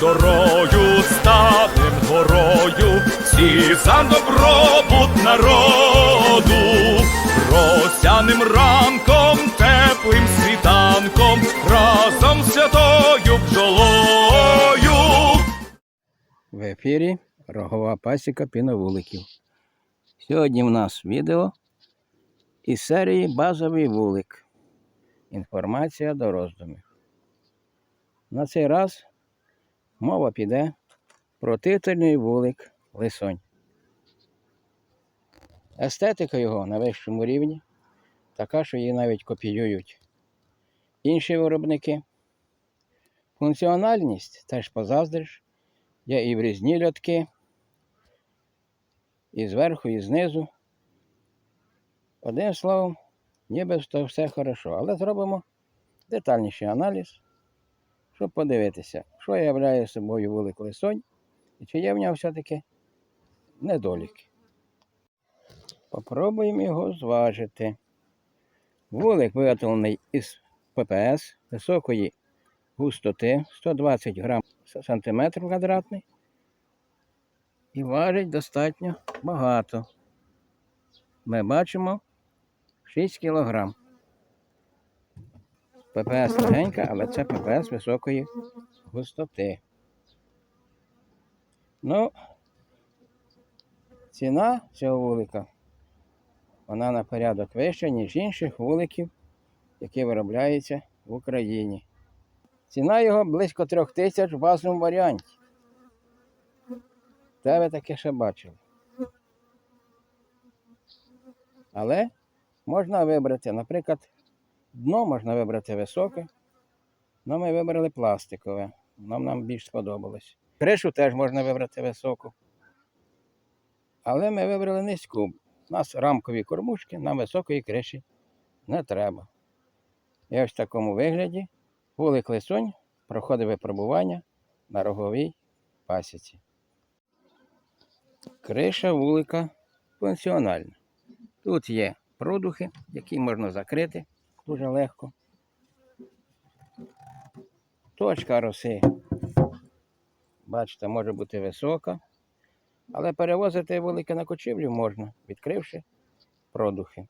дорою станем горою, всі за добробут народу, росяним ранком, теплим світанком, разом з святою бджолою. В ефірі Рогова пасіка піновуликів. Сьогодні в нас відео із серії Базовий вулик. Інформація до роздумів. На цей раз мова піде про титульний вулик Лисонь. Естетика його на вищому рівні, така, що її навіть копіюють інші виробники. Функціональність теж позаздриш. Є і врізні льотки, і зверху, і знизу. Одним словом, ніби то все хорошо. Але зробимо детальніший аналіз, щоб подивитися, що являє собою вулик лисонь і чи є в нього все-таки недоліки. Попробуємо його зважити. Вулик виготовлений із ППС високої густоти 120 грам сантиметр квадратний. І важить достатньо багато. Ми бачимо 6 кілограм. ППС легенька, але це ППС високої густоти. Ну, ціна цього вулика, вона на порядок вища, ніж інших вуликів, які виробляються в Україні. Ціна його близько трьох тисяч в базовому варіанті. Де ви таке ще бачили? Але можна вибрати, наприклад, дно можна вибрати високе, але ми вибрали пластикове. Нам нам більш сподобалось. Кришу теж можна вибрати високу. Але ми вибрали низьку. У нас рамкові кормушки, нам високої криші не треба. І ось в такому вигляді вулик Лисонь проходить випробування на роговій пасіці. Криша вулика функціональна. Тут є продухи, які можна закрити дуже легко. Точка роси, бачите, може бути висока, але перевозити вулики на кочівлю можна, відкривши продухи.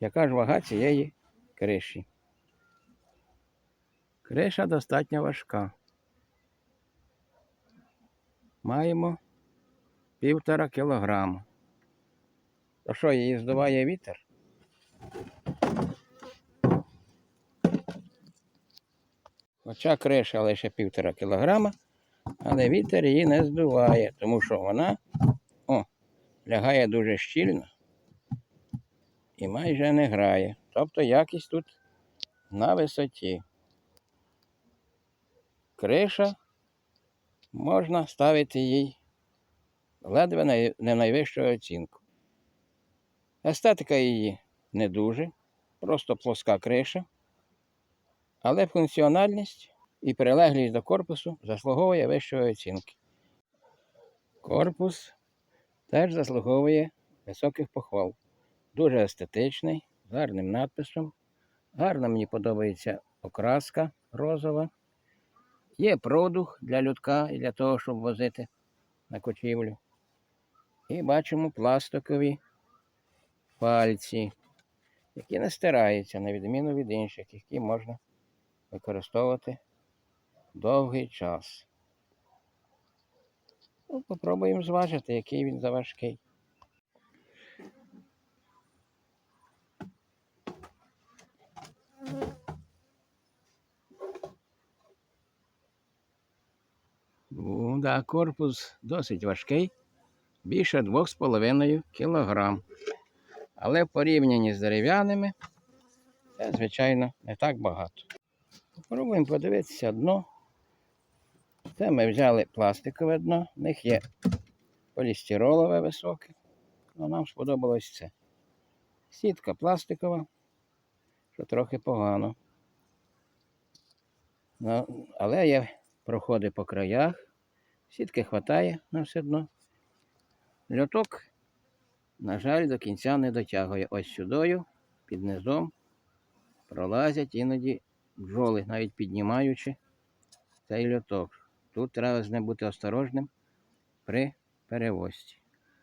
Яка ж вага цієї криші? Криша достатньо важка. Маємо півтора кілограма. То що, її здуває вітер? Хоча криша лише півтора кілограма, але вітер її не здуває, тому що вона о, лягає дуже щільно і майже не грає. Тобто якість тут на висоті. Криша можна ставити їй ледве не найвищу оцінку. Естетика її не дуже, просто плоска криша, але функціональність і прилеглість до корпусу заслуговує вищої оцінки. Корпус теж заслуговує високих похвал. Дуже естетичний, з гарним надписом. Гарно мені подобається окраска розова. Є продух для людка і для того, щоб возити на кочівлю. І бачимо пластикові пальці, які не стираються, на відміну від інших, які можна використовувати довгий час. Ну, попробуємо зважити, який він заважкий. Ну, да, корпус досить важкий, більше 2,5 кг. Але в порівнянні з дерев'яними, це, звичайно, не так багато. Попробуємо подивитися дно. Це ми взяли пластикове дно, в них є полістиролове високе, але нам сподобалось це. Сітка пластикова, що трохи погано. Ну, але є проходи по краях, сітки хватає на все дно. Льоток, на жаль, до кінця не дотягує. Ось сюдою, під низом. пролазять іноді бджоли, навіть піднімаючи цей льоток. Тут треба з ним бути осторожним при перевозці.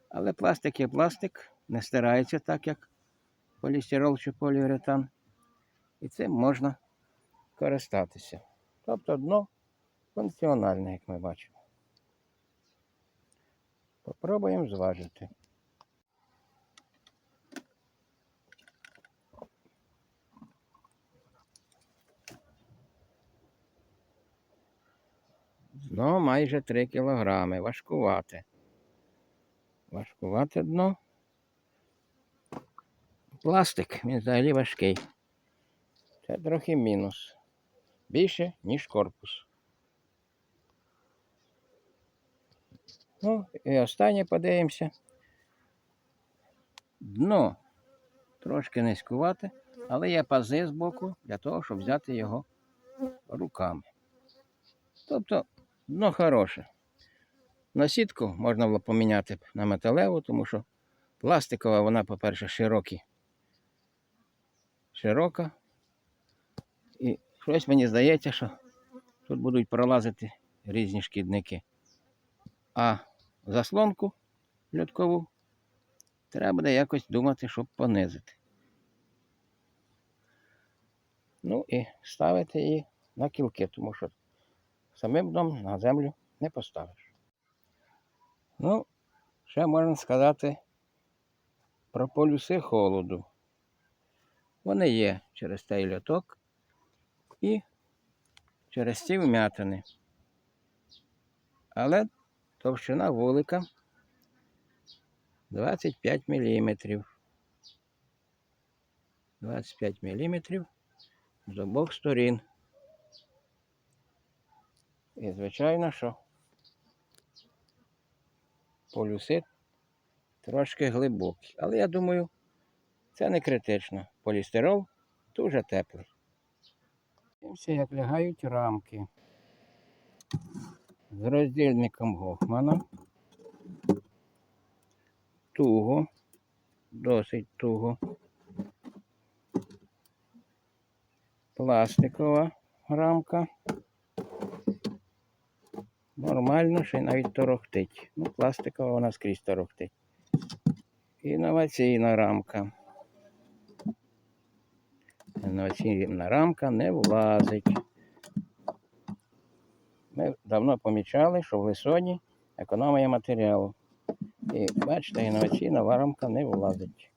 Але пластик є пластик, не стирається так, як полістирол чи поліуретан. І цим можна користатися. Тобто дно функціональне, як ми бачимо. Попробуємо зважити. Дно майже 3 кілограми. Важкувате. Важкувате дно. Пластик, він взагалі важкий. Це трохи мінус. Більше, ніж корпус. Ну, і останнє подивимося. Дно трошки низькувате, але є пази з боку для того, щоб взяти його руками. Тобто дно хороше. На можна було поміняти на металеву, тому що пластикова, вона, по-перше, широкі. Широка. І щось мені здається, що тут будуть пролазити різні шкідники. А заслонку льоткову треба буде якось думати, щоб понизити. Ну і ставити її на кілки, тому що самим дном на землю не поставиш. Ну, ще можна сказати про полюси холоду. Вони є через цей льоток і через ці вмятини. Але товщина вулика 25 мм. 25 мм з обох сторін. І звичайно, що полюси трошки глибокі. Але я думаю, це не критично. Полістирол дуже теплий. Дивимося, як лягають рамки з роздільником Гофмана. Туго, досить туго. Пластикова рамка. Нормально, ще й навіть торохтить. Ну, пластикова вона скрізь торохтить. Інноваційна рамка. Інноваційна рамка не влазить. Ми давно помічали, що в лисоні економія матеріалу. І бачите, інноваційна рамка не влазить.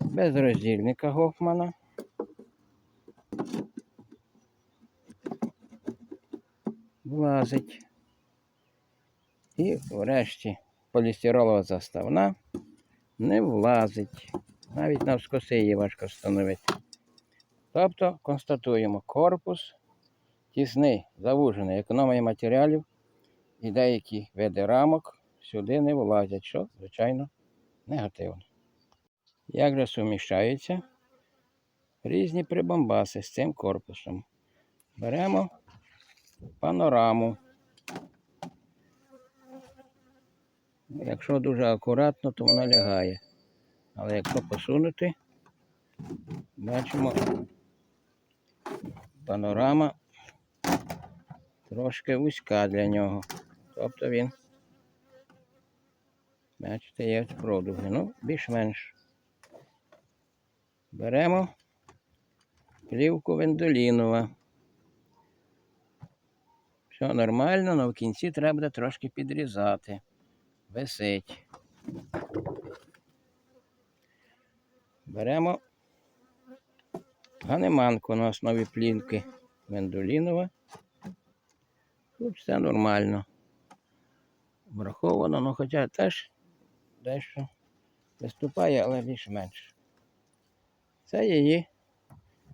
Без роздільника Гофмана. Влазить. І врешті полістиролова заставна не влазить. Навіть навскоси її важко встановити. Тобто констатуємо корпус тісний, завужений, економія матеріалів і деякі види рамок сюди не влазять, що, звичайно, негативно. Як же суміщаються різні прибамбаси з цим корпусом? Беремо панораму. Якщо дуже акуратно, то вона лягає. Але якщо посунути, бачимо, панорама трошки вузька для нього. Тобто він, бачите, є продуги. Ну, більш-менш. Беремо плівку вендолінова. Все нормально, але в кінці треба трошки підрізати. Висить. Беремо ганеманку на основі плівки вендолінова. Тут все нормально. Враховано, ну хоча теж дещо виступає, але більш-менш. Це її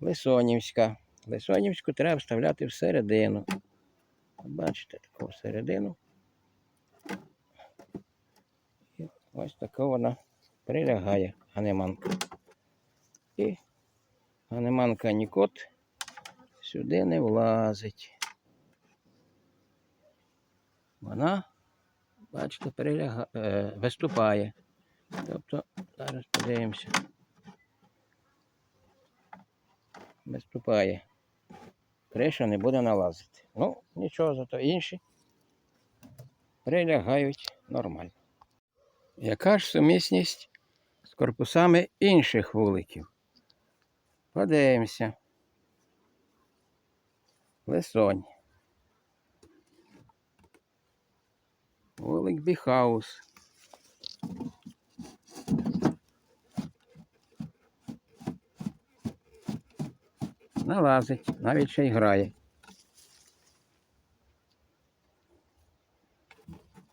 Лисонівська. Лисонівську треба вставляти всередину. Бачите, таку всередину. І ось така вона прилягає ганеманка. І ганеманка Нікот сюди не влазить. Вона, бачите, приляга... е, виступає. Тобто, зараз подивимося. виступає. Криша не буде налазити. Ну, нічого, зато інші прилягають нормально. Яка ж сумісність з корпусами інших вуликів? Подивимося. Лисонь. Вулик Біхаус. Налазить, навіть ще й грає.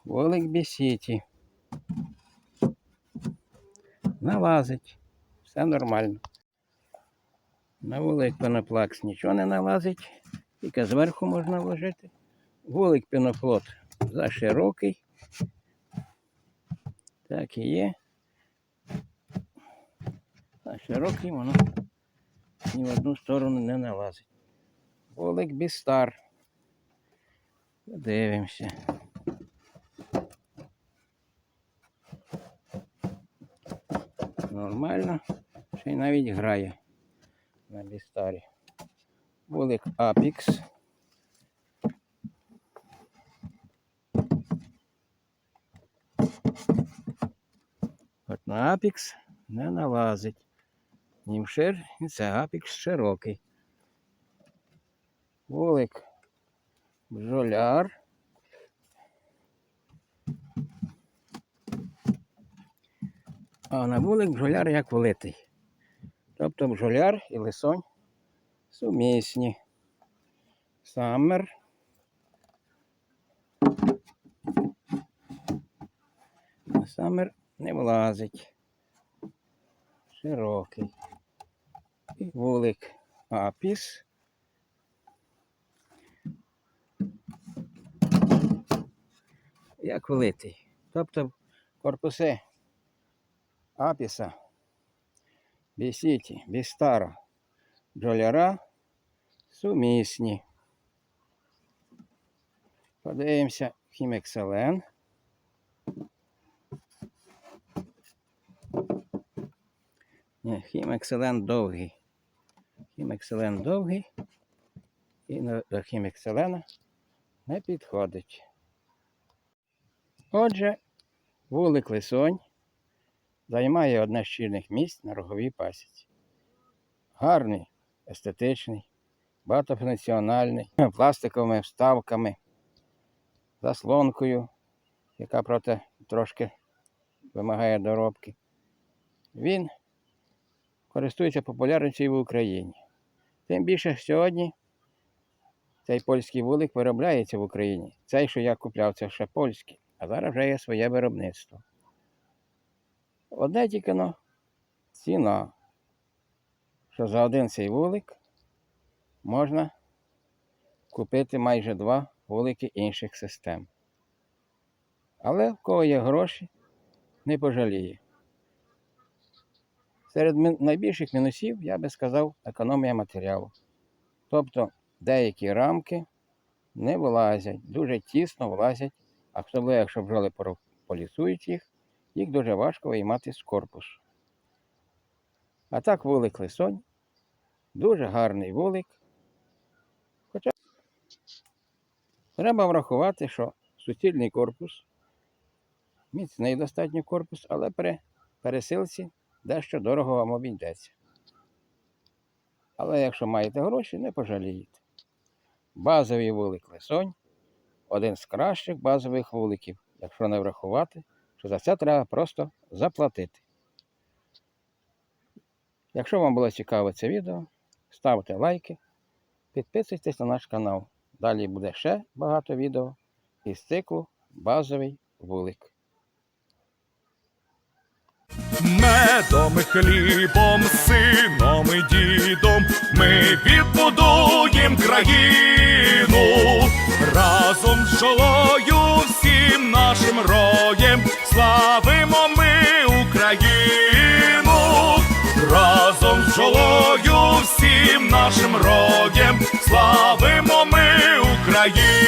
Волик Бісіті. Налазить. Все нормально. На вулик пеноплакс нічого не налазить, тільки зверху можна вложити. Вулик пенофлот заширокий. Так і є. А широкий воно ні в одну сторону не налазить. Вулик Бістар. Подивимося. Нормально. Ще й навіть грає на Бістарі. Вулик Апікс. От на Апікс не налазить. Німшир, і це Апікс широкий. Вулик бджоляр. А на вулик бджоляр як влитий. Тобто бджоляр і лисонь сумісні. Саммер. Саммер не влазить. Широкий. Вулик Апіс. Як влитий. Тобто корпуси Апіса, Бісіті, Бістара, Джоляра сумісні. Подивимося Хімекселен. Ні, хімекселен довгий. Хімекселен довгий. І до хімекселена не підходить. Отже, вулик Лисонь займає одне з щільних місць на роговій пасіці. Гарний, естетичний, багатофункціональний, пластиковими вставками, заслонкою, яка проте трошки вимагає доробки. Він користується популярністю в Україні. Тим більше сьогодні цей польський вулик виробляється в Україні. Цей, що я купляв, це ще польський, а зараз вже є своє виробництво. Одне тільки но ціна, що за один цей вулик можна купити майже два вулики інших систем. Але в кого є гроші, не пожаліє. Серед найбільших мінусів я би сказав економія матеріалу. Тобто деякі рамки не вилазять, дуже тісно влазять, особливо якщо бджоли полісують їх, їх дуже важко виймати з корпусу. А так вулик лисонь, дуже гарний вулик. Хоча треба врахувати, що суцільний корпус, міцний достатньо корпус, але при пересилці дещо дорого вам обійдеться. Але якщо маєте гроші, не пожалієте. Базовий вулик лисонь один з кращих базових вуликів, якщо не врахувати, що за це треба просто заплатити. Якщо вам було цікаве це відео, ставте лайки, підписуйтесь на наш канал. Далі буде ще багато відео із циклу Базовий вулик. Медом хлібом, сином і дідом. Ми відбудуєм країну. Разом з чолою всім нашим роєм славимо ми Україну, разом з чолою всім нашим роєм славимо ми Україну.